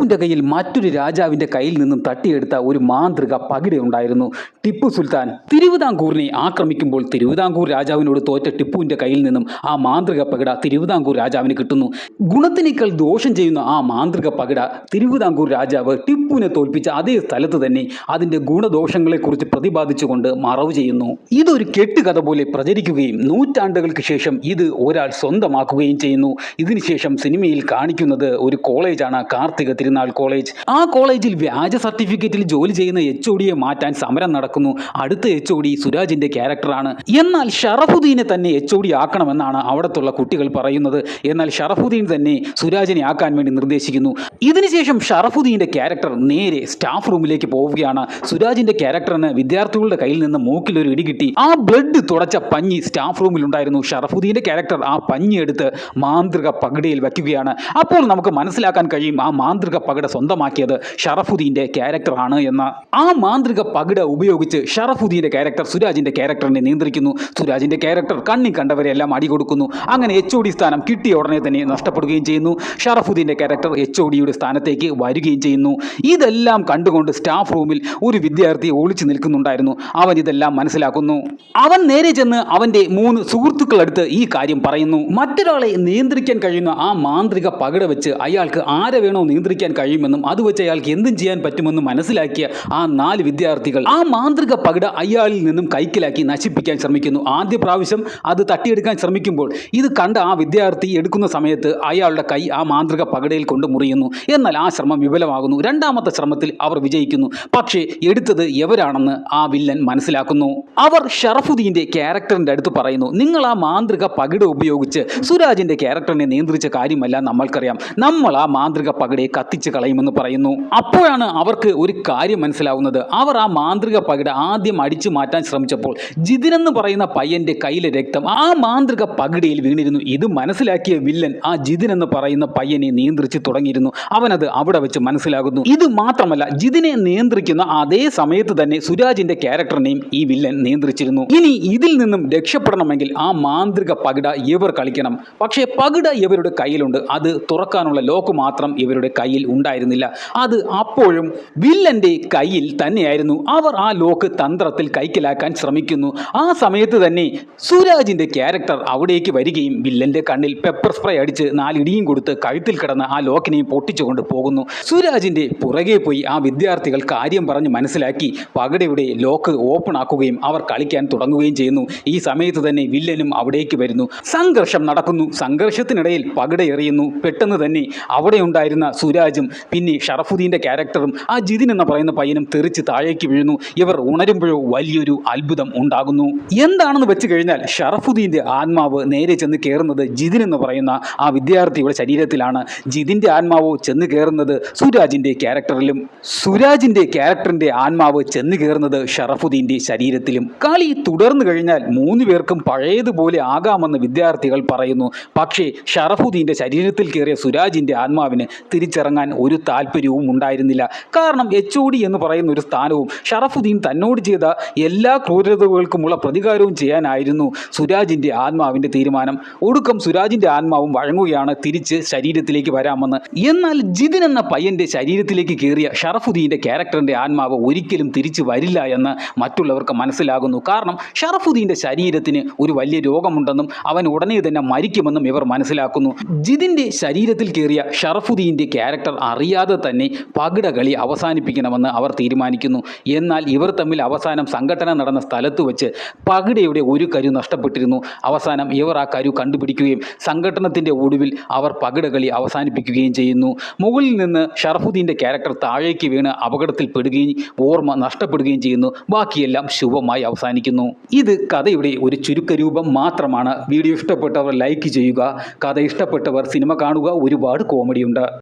ടിപ്പുവിന്റെ കയ്യിൽ മറ്റൊരു രാജാവിന്റെ കയ്യിൽ നിന്നും തട്ടിയെടുത്ത ഒരു മാന്ത്രിക പകിടയുണ്ടായിരുന്നു ടിപ്പു സുൽത്താൻ തിരുവിതാംകൂറിനെ ആക്രമിക്കുമ്പോൾ തിരുവിതാംകൂർ രാജാവിനോട് തോറ്റ ടിപ്പുവിന്റെ കയ്യിൽ നിന്നും ആ മാന്ത്രിക പകിട തിരുവിതാംകൂർ രാജാവിന് കിട്ടുന്നു. ഗുണത്തിനേക്കാൾ ദോഷം ചെയ്യുന്ന ആ മാന്ത്രിക പകിട തിരുവിതാംകൂർ രാജാവ് ടിപ്പുവിനെ തോൽപ്പിച്ച അതേ സ്ഥലത്ത് തന്നെ അതിന്റെ ഗുണദോഷങ്ങളെക്കുറിച്ച് പ്രതിപാദിച്ചുകൊണ്ട് മറവ് ചെയ്യുന്നു. ഇതൊരു കെട്ടുകഥ പോലെ പ്രചരിക്കുകയും നൂറ്റാണ്ടുകൾക്ക് ശേഷം ഇത് ഒരാൾ സ്വന്തമാക്കുകയും ചെയ്യുന്നു. ഇതിനുശേഷം സിനിമയിൽ കാണിക്കുന്നത് ഒരു കോളേജാണ് കാർത്തിക തിരുനാൾ കോളേജ് ആ കോളേജിൽ വ്യാജ സർട്ടിഫിക്കറ്റിൽ ജോലി ചെയ്യുന്ന എച്ച് ഒടിയെ മാറ്റാൻ സമരം നടക്കുന്നു. അടുത്ത എച്ച് ഒടി സുരാജിന്റെ ക്യാരക്ടറാണ് എന്നാൽ ഷറഫുദ്ദീനെ തന്നെ എച്ച് ഒടി ആക്കണമെന്നാണ് അവിടത്തുള്ള കുട്ടികൾ പറയുന്നത്. എന്നാൽ ഷറഫുദ്ദീൻ തന്നെ സുരാജിനെ ആക്കാൻ വേണ്ടി നിർദ്ദേശിക്കുന്നു. ഇതിനുശേഷം ഷറഫുദ്ദീന്റെ ക്യാരക്ടർ നേരെ സ്റ്റാഫ് റൂമിലേക്ക് പോവുകയാണ്. സുരാജിന്റെ ക്യാരക്ടറിന് വിദ്യാർത്ഥികളുടെ കയ്യിൽ നിന്ന് മൂക്കിൽ ഒരു ഇടി കിട്ടി. ആ ബ്ലഡ് തുടച്ച പഞ്ഞി സ്റ്റാഫ് റൂമിൽ ഉണ്ടായിരുന്നു. ഷറഫുദ്ദീന്റെ ക്യാരക്ടർ ആ പഞ്ഞി എടുത്ത് മാന്ത്രിക പകിടയിൽ വയ്ക്കുകയാണ്. അപ്പോൾ നമുക്ക് മനസ്സിലാക്കാൻ കഴിയും ആ മാന്ത്രിക പകിട സ്വന്തമാക്കിയത് ഷറഫുദ്ദീന്റെ ക്യാരക്ടറാണ് എന്ന ആ മാന്ത്രിക പകിട ഉപയോഗിച്ച് ഷറഫുദ്ദീന്റെ ക്യാരക്ടർ സുരാജിന്റെ ക്യാരക്ടറിനെ നിയന്ത്രിക്കുന്നു. സുരാജിന്റെ ക്യാരക്ടർ കണ്ണി കണ്ടവരെല്ലാം അടി കൊടുക്കുന്നു. അങ്ങനെ എച്ച് ഒ ഡി സ്ഥാനം കിട്ടിയ ഉടനെ തന്നെ നഷ്ടപ്പെടുകയും ചെയ്യുന്നു. ഷറഫുദ്ദീന്റെ ക്യാരക്ടർ എച്ച് ഒ ഡിയുടെ സ്ഥാനത്തേക്ക് വരികയും ചെയ്യുന്നു. ഇതെല്ലാം കണ്ടുകൊണ്ട് സ്റ്റാഫ് റൂമിൽ ഒരു വിദ്യാർത്ഥി ഒളിച്ചു നിൽക്കുന്നുണ്ടായിരുന്നു. അവൻ ഇതെല്ലാം മനസ്സിലാക്കുന്നു. അവൻ നേരെ ചെന്ന് അവന്റെ മൂന്ന് സുഹൃത്തുക്കളടുത്ത് ഈ കാര്യം പറയുന്നു. മറ്റൊരാളെ നിയന്ത്രിക്കാൻ കഴിയുന്ന ആ മാന്ത്രിക പകിട വെച്ച് അയാൾക്ക് ആരെ വേണോ നിയന്ത്രിക്കാൻ കഴിയുമെന്നും അത് വെച്ച് അയാൾക്ക് എന്തും ചെയ്യാൻ പറ്റുമെന്നും മനസ്സിലാക്കിയ ആ നാല് വിദ്യാർത്ഥികൾ ആ മാന്ത്രിക പകിട അയാളിൽ നിന്നും കൈക്കലാക്കി നശിപ്പിക്കാൻ ശ്രമിക്കുന്നു. ആദ്യ പ്രാവശ്യം അത് തട്ടിയെടുക്കാൻ ശ്രമിക്കുമ്പോൾ ഇത് കണ്ട ആ വിദ്യാർത്ഥി എടുക്കുന്ന സമയത്ത് അയാളുടെ കൈ ആ മാന്ത്രിക പകിടയിൽ കൊണ്ട് മുറിയുന്നു. എന്നാൽ ആ ശ്രമം വിഫലമാകുന്നു രണ്ടാമത്തെ ശ്രമത്തിൽ അവർ വിജയിക്കുന്നു. പക്ഷേ എടുത്തത് എവരാണെന്ന് ആ വില്ലൻ മനസ്സിലാക്കുന്നു. അവർ ഷറഫുദ്ദീന്റെ ക്യാരക്ടറിന്റെ അടുത്ത് പറയുന്നു നിങ്ങൾ ആ മാന്ത്രിക പകിട ഉപയോഗിച്ച് സുരാജിന്റെ ക്യാരക്ടറിനെ നിയന്ത്രിച്ച കാര്യമല്ല നമ്മൾക്കറിയാം. നമ്മൾ ആ മാന്ത്രിക പകിടയെ കത്തിച്ച് കളയുമെന്ന് പറയുന്നു. അപ്പോഴാണ് അവർക്ക് ഒരു കാര്യം മനസ്സിലാവുന്നത്. അവർ ആ മാന്ത്രിക പകിട ആദ്യം അടിച്ചു മാറ്റാൻ ശ്രമിച്ചപ്പോൾ ജിതിൻ എന്ന് പറയുന്ന പയ്യന്റെ കയ്യിലെ രക്തം ആ മാന്ത്രിക പകിടയിൽ വീണിരുന്നു. ഇത് മനസ്സിലാക്കിയ വില്ലൻ ആ ജിതിൻ എന്ന് പറയുന്ന പയ്യനെ നിയന്ത്രിച്ച് തുടങ്ങിയിരുന്നു. അവനത് അവിടെ വെച്ച് മനസ്സിലാകുന്നു. ഇത് മാത്രമല്ല ജിതിനെ നിയന്ത്രിക്കുന്ന അതേ സമയത്ത് തന്നെ സുരാജിന്റെ ക്യാരക്ടറിനെയും ഈ വില്ലൻ നിയന്ത്രിച്ചിരുന്നു. ഇനി ഇതിൽ നിന്നും രക്ഷപ്പെടണമെങ്കിൽ ആ മാന്ത്രിക പകിട ഇവർ കളിക്കണം. പക്ഷേ പകിട ഇവരുടെ കയ്യിലുണ്ട്. അത് തുറക്കാനുള്ള ലോക്ക് മാത്രം ഇവരുടെ കയ്യിൽ ഉണ്ടായിരുന്നില്ല. അത് അപ്പോഴും വില്ലന്റെ കയ്യിൽ തന്നെയായിരുന്നു. അവർ ആ ലോക്ക് തന്ത്രത്തിൽ കൈക്കലാക്കാൻ ശ്രമിക്കുന്നു. ആ സമയത്ത് തന്നെ സുരാജിന്റെ ക്യാരക്ടർ അവിടേക്ക് വരികയും വില്ലന്റെ കണ്ണിൽ പെപ്പർ സ്പ്രേ അടിച്ച് നാലിടിയും കൊടുത്ത് കഴുത്തിൽ കിടന്ന ആ ലോക്കിനെയും പൊട്ടിച്ചുകൊണ്ട് പോകുന്നു. സുരാജിന്റെ പുറകെ പോയി ആ വിദ്യാർത്ഥികൾ കാര്യം പറഞ്ഞ് മനസ്സിലാക്കി പകടയുടെ ലോക്ക് ഓപ്പൺ ആക്കുകയും അവർ കളിക്കാൻ തുടങ്ങുകയും ചെയ്യുന്നു. ഈ സമയത്ത് തന്നെ വില്ലനും അവിടേക്ക് വരുന്നു. സംഘർഷം നടക്കുന്നു. സംഘർഷത്തിനിടയിൽ പകട എറിയുന്നു. പെട്ടെന്ന് തന്നെ അവിടെ ഉണ്ടായിരുന്ന സുരാജും പിന്നെ ഷറഫുദ്ദീന്റെ ക്യാരക്ടറും ആ ജിതിൻ എന്ന് പറയുന്ന പയ്യനും തെറിച്ച് താഴേക്ക് വീഴുന്നു. ഇവർ ഉണരുമ്പോഴോ വലിയൊരു അത്ഭുതം ഉണ്ടാകുന്നു. എന്താണെന്ന് വെച്ച് കഴിഞ്ഞാൽ ഷറഫുദ്ദീന്റെ ആത്മാവ് നേരെ ചെന്ന് കയറുന്നത് ജിതിൻ എന്ന് പറയുന്ന ആ വിദ്യാർത്ഥിയുടെ ശരീരത്തിലാണ്. ജിതിന്റെ ആത്മാവ് ചെന്ന് കയറുന്നത് സുരാജിന്റെ ക്യാരക്ടറിലും. സുരാജിന്റെ ക്യാരക്ടറിന്റെ ആത്മാവ് ചെന്ന് കയറുന്നത് ഷറഫുദ്ദീന്റെ ശരീരത്തിലും. കളി തുടർന്നു കഴിഞ്ഞാൽ മൂന്ന് പേർക്കും പഴയതുപോലെ ആകാമെന്ന് വിദ്യാർത്ഥികൾ പറയുന്നു. പക്ഷേ ഷറഫുദ്ദീന്റെ ശരീരത്തിൽ കയറിയ സുരാജിന്റെ ആത്മാവിന് തിരിച്ചിറങ്ങാൻ ഒരു താല്പര്യവും ഉണ്ടായിരുന്നില്ല. കാരണം എച്ച് ഒ ഡി എന്ന് പറയുന്ന ഒരു സ്ഥാനവും ഷറഫുദ്ദീൻ തന്നോട് ചെയ്ത എല്ലാ ക്രൂരതകൾക്കുമുള്ള പ്രതികാരവും ചെയ്യാനായിരുന്നു സുരാജിന്റെ ആത്മാവിന്റെ തീരുമാനം. ഒടുക്കം സുരാജിന്റെ ആത്മാവും വഴങ്ങുകയാണ് തിരിച്ച് ശരീരത്തിലേക്ക് വരാമെന്ന്. എന്നാൽ ജിതിൻ എന്ന പയ്യന്റെ ശരീരത്തിലേക്ക് കയറിയ ഷറഫുദ്ദീന്റെ ക്യാരക്ടറിന്റെ ആത്മാവ് ഒരിക്കലും തിരിച്ചു വരില്ല എന്ന് മറ്റുള്ളവർക്ക് മനസ്സിലാകുന്നു. കാരണം ഷറഫുദ്ദീന്റെ ശരീരത്തിന് ഒരു വലിയ രോഗമുണ്ടെന്നും അവൻ ഉടനെ തന്നെ മരിക്കുമെന്നും ഇവർ മനസ്സിലാക്കുന്നു. ജിതിന്റെ ശരീരത്തിൽ കയറിയ ഷറഫുദ്ദീന്റെ ക്യാരക്ടർ അറിയാതെ തന്നെ പകിട കളി അവസാനിപ്പിക്കണമെന്ന് അവർ തീരുമാനിക്കുന്നു. എന്നാൽ ഇവർ തമ്മിൽ അവസാനം സംഘടന നടന്ന സ്ഥലത്ത് വെച്ച് പകിടയുടെ ഒരു കരു നഷ്ടപ്പെട്ടിരുന്നു. അവസാനം ഇവർ ആ കരു കണ്ടുപിടിക്കുകയും സംഘടനത്തിന്റെ ഒടുവിൽ അവർ പകിട കളി അവസാനിപ്പിക്കുകയും ചെയ്യുന്നു. മുകളിൽ നിന്ന് ഷറഫുദ്ദീന്റെ ക്യാരക്ടർ താഴേക്ക് വീണ് അപകടത്തിൽപ്പെടുകയും ഓർമ്മ നഷ്ടപ്പെടുകയും ചെയ്യുന്നു. ബാക്കിയെല്ലാം ശുഭമായി അവസാനിക്കുന്നു. ഇത് കഥയുടെ ഒരു ചുരുക്കരൂപം മാത്രമാണ്. വീഡിയോ ഇഷ്ടപ്പെട്ടവർ ലൈക്ക് ചെയ്യുക. കഥ ഇഷ്ടപ്പെട്ടവർ സിനിമ കാണുക. ഒരുപാട് കോമഡിയുണ്ട്.